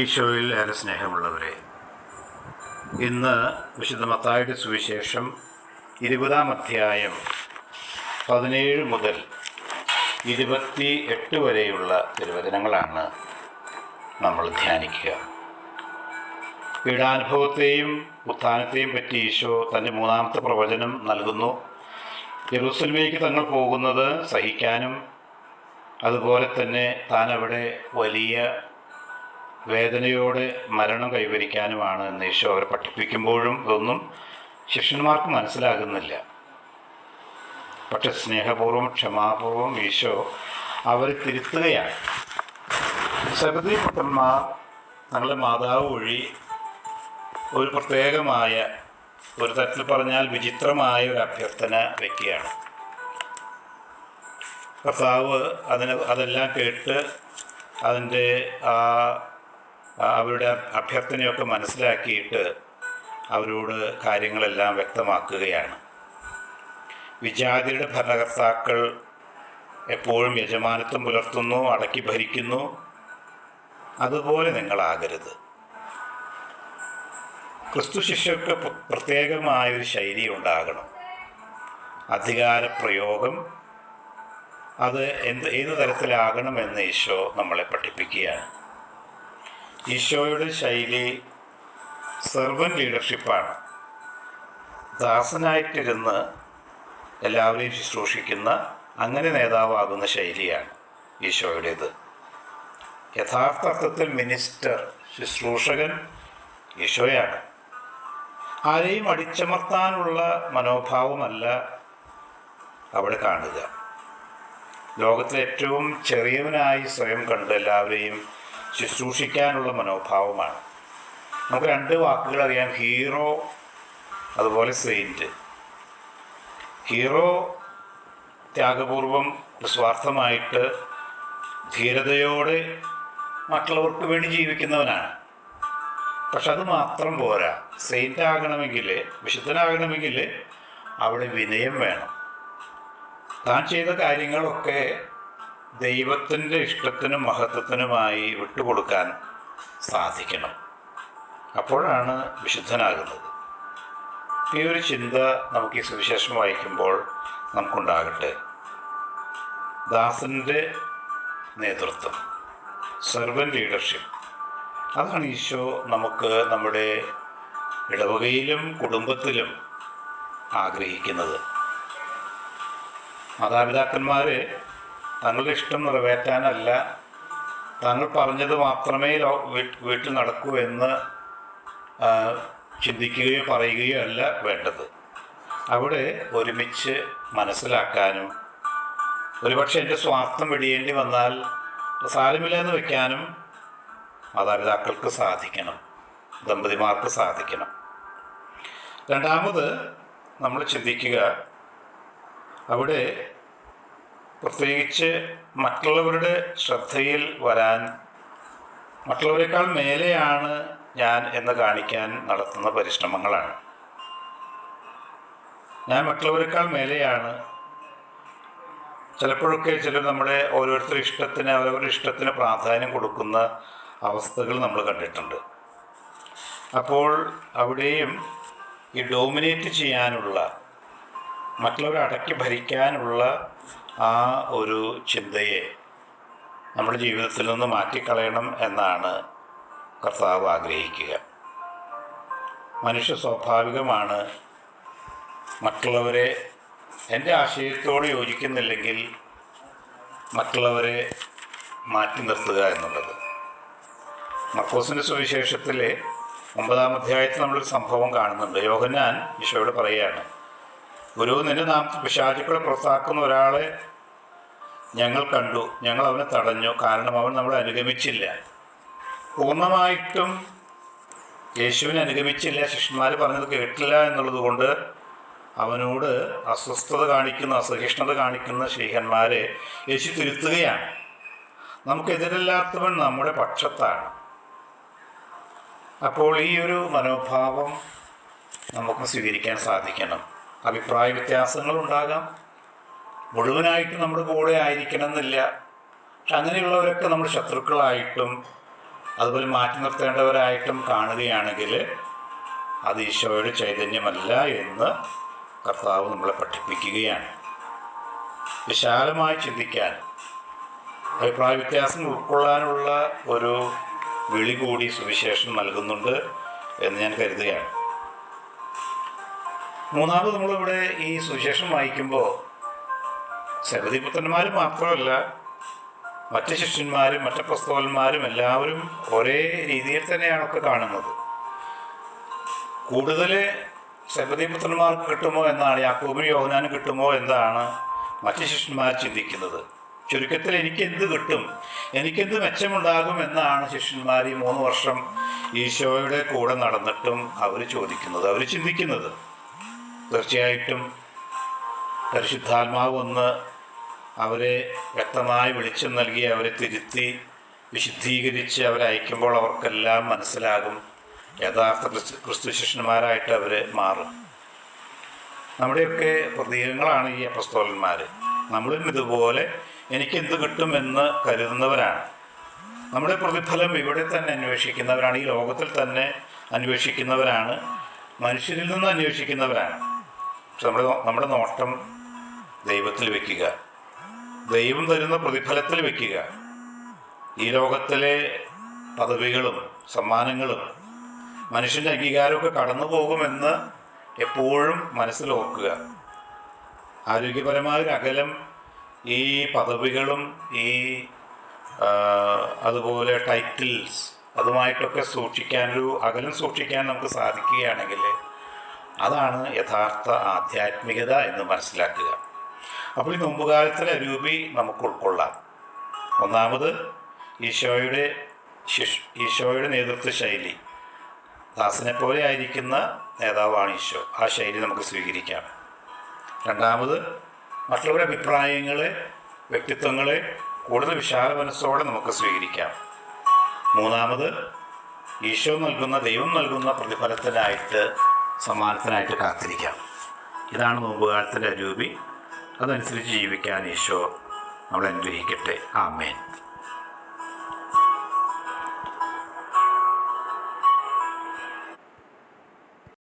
ഈശോയിൽ ഏറെ സ്നേഹമുള്ളവരെ ഇന്ന് വിശുദ്ധ മത്തായുടെ സുവിശേഷം ഇരുപതാം അധ്യായം പതിനേഴ് മുതൽ ഇരുപത്തി എട്ട് വരെയുള്ള തിരുവചനങ്ങളാണ് നമ്മൾ ധ്യാനിക്കുക. പീഡാനുഭവത്തെയും ഉത്ഥാനത്തെയും പറ്റി ഈശോ തന്റെ മൂന്നാമത്തെ പ്രവചനം നൽകുന്നു. യെറൂസലമേക്ക് തങ്ങൾ പോകുന്നത് സഹിക്കാനും അതുപോലെ തന്നെ താൻ അവിടെ വലിയ വേദനയോടെ മരണം കൈവരിക്കാനുമാണ് എന്ന് ഈശോ അവരെ പഠിപ്പിക്കുമ്പോഴും ഇതൊന്നും ശിഷ്യന്മാർക്ക് മനസ്സിലാകുന്നില്ല. പക്ഷെ സ്നേഹപൂർവം ക്ഷമാപൂർവം ഈശോ അവരെ തിരുത്തുകയാണ്. സബദി പുത്രന്മാർ തങ്ങളുടെ മാതാവ് വഴി ഒരു പ്രത്യേകമായ ഒരു തരത്തിൽ പറഞ്ഞാൽ വിചിത്രമായ ഒരു അഭ്യർത്ഥന വയ്ക്കുകയാണ് കർത്താവ് അതിന് അതെല്ലാം കേട്ട് അതിന്റെ ആ അവരുടെ അഭ്യർത്ഥനയൊക്കെ മനസ്സിലാക്കിയിട്ട് അവരോട് കാര്യങ്ങളെല്ലാം വ്യക്തമാക്കുകയാണ്. വിജാതിയുടെ ഭരണകർത്താക്കൾ എപ്പോഴും യജമാനത്വം പുലർത്തുന്നു അടക്കി ഭരിക്കുന്നു. അതുപോലെ നിങ്ങളാകരുത്. ക്രിസ്തു ശിഷ്യർക്ക് പ്ര- പ്രത്യേകമായൊരു ശൈലി ഉണ്ടാകണം. അധികാര പ്രയോഗം അത് എന്ത് ഏത് തരത്തിലാകണമെന്ന് ഈശോ നമ്മളെ പഠിപ്പിക്കുകയാണ്. ഈശോയുടെ ശൈലി സെർവൻ ലീഡർഷിപ്പാണ് ദാസനായിട്ടിരുന്ന് എല്ലാവരെയും ശുശ്രൂഷിക്കുന്ന അങ്ങനെ നേതാവാകുന്ന ശൈലിയാണ് ഈശോയുടേത്. യഥാർത്ഥ അർത്ഥത്തിൽ മിനിസ്റ്റർ ശുശ്രൂഷകൻ ഈശോയാണ്. ആരെയും അടിച്ചമർത്താനുള്ള മനോഭാവമല്ല അവിടെ കാണുക. ലോകത്തിലെ ഏറ്റവും ചെറിയവനായി സ്വയം കണ്ട് എല്ലാവരെയും ശുശ്രൂഷിക്കാനുള്ള മനോഭാവമാണ്. നമുക്ക് രണ്ട് വാക്കുകൾ അറിയാം. ഹീറോ അതുപോലെ സെയിന്റ് ഹീറോ ത്യാഗപൂർവം നിസ്വാർത്ഥമായിട്ട് ധീരതയോടെ മറ്റുള്ളവർക്ക് വേണ്ടി ജീവിക്കുന്നവനാണ്. പക്ഷെ അത് മാത്രം പോരാ. സെയിന്റ് ആകണമെങ്കിൽ വിശുദ്ധനാകണമെങ്കിൽ അവിടെ വിനയം വേണം. താൻ ചെയ്ത കാര്യങ്ങളൊക്കെ ദൈവത്തിന്റെ ഇഷ്ടത്തിനും മഹത്വത്തിനുമായി വിട്ടുകൊടുക്കാൻ സാധിക്കണം. അപ്പോഴാണ് വിശുദ്ധനാകുന്നത്. ഈ ഒരു ചിന്ത നമുക്ക് ഈ സുവിശേഷം വായിക്കുമ്പോൾ നമുക്കുണ്ടാകട്ടെ. ദാസന്റെ നേതൃത്വം സെർവൻ ലീഡർഷിപ്പ്. അതാണ് ഈശോ നമുക്ക് നമ്മുടെ ഇടവകയിലും കുടുംബത്തിലും ആഗ്രഹിക്കുന്നത്. മാതാപിതാക്കന്മാർ തങ്ങളുടെ ഇഷ്ടം നിറവേറ്റാനല്ല. താങ്കൾ പറഞ്ഞത് മാത്രമേ വീട്ടിൽ നടക്കൂ എന്ന് ചിന്തിക്കുകയോ പറയുകയോ അല്ല വേണ്ടത്. അവിടെ ഒരുമിച്ച് മനസ്സിലാക്കാനും ഒരുപക്ഷെ എന്റെ സ്വാർത്ഥം വെടിയേണ്ടി വന്നാൽ സാരമില്ല എന്ന് വെക്കാനും മാതാപിതാക്കൾക്ക് സാധിക്കണം ദമ്പതിമാർക്ക് സാധിക്കണം. രണ്ടാമത് നമ്മൾ ചിന്തിക്കുക അവിടെ പ്രത്യേകിച്ച് മറ്റുള്ളവരുടെ ശ്രദ്ധയിൽ വരാൻ മറ്റുള്ളവരെക്കാൾ മേലെയാണ് ഞാൻ എന്ന് കാണിക്കാൻ നടത്തുന്ന പരിശ്രമങ്ങളാണ്. ഞാൻ മറ്റുള്ളവരെക്കാൾ മേലെയാണ്. ചിലപ്പോഴൊക്കെ ചില നമ്മുടെ ഓരോരുത്തരുടെ ഇഷ്ടത്തിന് അവരവരുടെ ഇഷ്ടത്തിന് പ്രാധാന്യം കൊടുക്കുന്ന അവസ്ഥകൾ നമ്മൾ കണ്ടിട്ടുണ്ട്. അപ്പോൾ അവിടെയും ഈ ഡോമിനേറ്റ് ചെയ്യാനുള്ള മറ്റുള്ളവരെ അടക്കി ഭരിക്കാനുള്ള ആ ഒരു ചിന്തയെ നമ്മുടെ ജീവിതത്തിൽ നിന്ന് മാറ്റിക്കളയണം എന്നാണ് കർത്താവ് ആഗ്രഹിക്കുക. മനുഷ്യ സ്വാഭാവികമാണ്. മറ്റുള്ളവരെ എന്റെ ആശയത്തോട് യോജിക്കുന്നില്ലെങ്കിൽ മറ്റുള്ളവരെ മാറ്റി നിർത്തുക എന്നുള്ളത്. മർക്കോസിന്റെ സുവിശേഷത്തിലെ ഒമ്പതാം അധ്യായത്തിൽ നമ്മളൊരു സംഭവം കാണുന്നുണ്ട്. യോഹന്നാൻ ഈശോയോട് പറയുകയാണ് ഗുരു നിന്റെ നാം പിശാചുക്കളെ പുറത്താക്കുന്ന ഒരാളെ ഞങ്ങൾ കണ്ടു. ഞങ്ങൾ അവനെ തടഞ്ഞു. കാരണം അവൻ നമ്മളെ അനുഗമിച്ചില്ല. പൂർണമായിട്ടും യേശുവിനെ അനുഗമിച്ചില്ല. ശിഷ്യന്മാർ പറഞ്ഞത് കേട്ടില്ല എന്നുള്ളത് കൊണ്ട് അവനോട് അസ്വസ്ഥത കാണിക്കുന്ന അസഹിഷ്ണുത കാണിക്കുന്ന ശ്രീഹന്മാരെ യേശു തിരുത്തുകയാണ്. നമുക്കെതിരല്ലാത്തവൻ നമ്മുടെ പക്ഷത്താണ്. അപ്പോൾ ഈ ഒരു മനോഭാവം നമുക്ക് സ്വീകരിക്കാൻ സാധിക്കണം. അഭിപ്രായ വ്യത്യാസങ്ങൾ ഉണ്ടാകാം മുഴുവനായിട്ട് നമ്മുടെ കൂടെ ആയിരിക്കണം എന്നില്ല പക്ഷെ അങ്ങനെയുള്ളവരൊക്കെ നമ്മൾ ശത്രുക്കളായിട്ടും അതുപോലെ മാറ്റി നിർത്തേണ്ടവരായിട്ടും കാണുകയാണെങ്കിൽ അത് ഈശോയുടെ ചൈതന്യമല്ല എന്ന് കർത്താവ് നമ്മളെ പഠിപ്പിക്കുകയാണ്. വിശാലമായി ചിന്തിക്കാൻ അഭിപ്രായ വ്യത്യാസം ഉൾക്കൊള്ളാനുള്ള ഒരു വിളി കൂടി സുവിശേഷം നൽകുന്നുണ്ട് എന്ന് ഞാൻ കരുതുകയാണ്. മൂന്നാമത് നമ്മളിവിടെ ഈ സുവിശേഷം വായിക്കുമ്പോൾ സരതിപുത്രന്മാർ മാത്രമല്ല മറ്റ് ശിഷ്യന്മാരും മറ്റ് പ്രസ്തവന്മാരും എല്ലാവരും ഒരേ രീതിയിൽ തന്നെയാണ് ഒക്കെ കാണുന്നത്. കൂടുതൽ സരതിപുത്രന്മാർക്ക് കിട്ടുമോ എന്നാണ് യാക്കോബി യോഹനാനും കിട്ടുമോ എന്നാണ് മറ്റ് ശിഷ്യന്മാർ ചിന്തിക്കുന്നത്. ചുരുക്കത്തിൽ എനിക്ക് എന്ത് കിട്ടും എനിക്കെന്ത് മെച്ചമുണ്ടാകും എന്നാണ് ശിഷ്യന്മാർ ഈ മൂന്ന് വർഷം ഈശോയുടെ കൂടെ നടന്നിട്ടും അവർ ചോദിക്കുന്നത് അവർ ചിന്തിക്കുന്നത്. തീർച്ചയായിട്ടും പരിശുദ്ധാത്മാവ് ഒന്ന് അവരെ വ്യക്തമായി വെളിച്ചം നൽകി അവരെ തിരുത്തി വിശുദ്ധീകരിച്ച് അവരെ അയക്കുമ്പോൾ അവർക്കെല്ലാം മനസ്സിലാകും. യഥാർത്ഥ ക്രിസ്തു ക്രിസ്തു ശിഷ്യന്മാരായിട്ട് അവർ മാറും. നമ്മുടെയൊക്കെ പ്രതീകങ്ങളാണ് ഈ അപ്പസ്തോലന്മാർ നമ്മളും ഇതുപോലെ എനിക്കെന്ത് കിട്ടുമെന്ന് കരുതുന്നവരാണ്. നമ്മുടെ പ്രതിഫലം ഇവിടെ തന്നെ അന്വേഷിക്കുന്നവരാണ്. ഈ ലോകത്തിൽ തന്നെ അന്വേഷിക്കുന്നവരാണ്. മനുഷ്യരിൽ നിന്ന് അന്വേഷിക്കുന്നവരാണ്. നമ്മുടെ നമ്മുടെ നോട്ടം ദൈവത്തിൽ വെക്കുക. ദൈവം തരുന്ന പ്രതിഫലത്തിൽ വെക്കുക. ഈ ലോകത്തിലെ പദവികളും സമ്മാനങ്ങളും മനുഷ്യന്റെ അംഗീകാരമൊക്കെ കടന്നു പോകുമെന്ന് എപ്പോഴും മനസ്സിൽ ഓർക്കുക. ആരോഗ്യപരമായ ഒരു അകലം ഈ പദവികളും ഈ അതുപോലെ ടൈറ്റിൽസ് അതുമായിട്ടൊക്കെ സൂക്ഷിക്കാനൊരു അകലം സൂക്ഷിക്കാൻ നമുക്ക് സാധിക്കുകയാണെങ്കിൽ അതാണ് യഥാർത്ഥ ആധ്യാത്മികത എന്ന് മനസ്സിലാക്കുക. അപ്പോൾ ഈ മുമ്പുകാലത്തിലെ രൂപി നമുക്ക് ഉൾക്കൊള്ളാം. ഒന്നാമത് ഈശോയുടെ ഈശോയുടെ നേതൃത്വ ശൈലി. ദാസനെ പോലെ ആയിരിക്കുന്ന നേതാവാണ് ഈശോ. ആ ശൈലി നമുക്ക് സ്വീകരിക്കാം. രണ്ടാമത് മറ്റുള്ളവരുടെ അഭിപ്രായങ്ങളെ വ്യക്തിത്വങ്ങളെ കൂടുതൽ വിശാല മനസ്സോടെ നമുക്ക് സ്വീകരിക്കാം. മൂന്നാമത് ഈശോ നൽകുന്ന ദൈവം നൽകുന്ന പ്രതിഫലത്തിനായിട്ട് സമ്മാനത്തിനായിട്ട് കാത്തിരിക്കാം. ഇതാണ് നോമ്പുകാലത്തിന്റെ രൂപി. അതനുസരിച്ച് ജീവിക്കാൻ ഈശോ നമ്മളെ അനുഗ്രഹിക്കട്ടെ. ആമേൻ.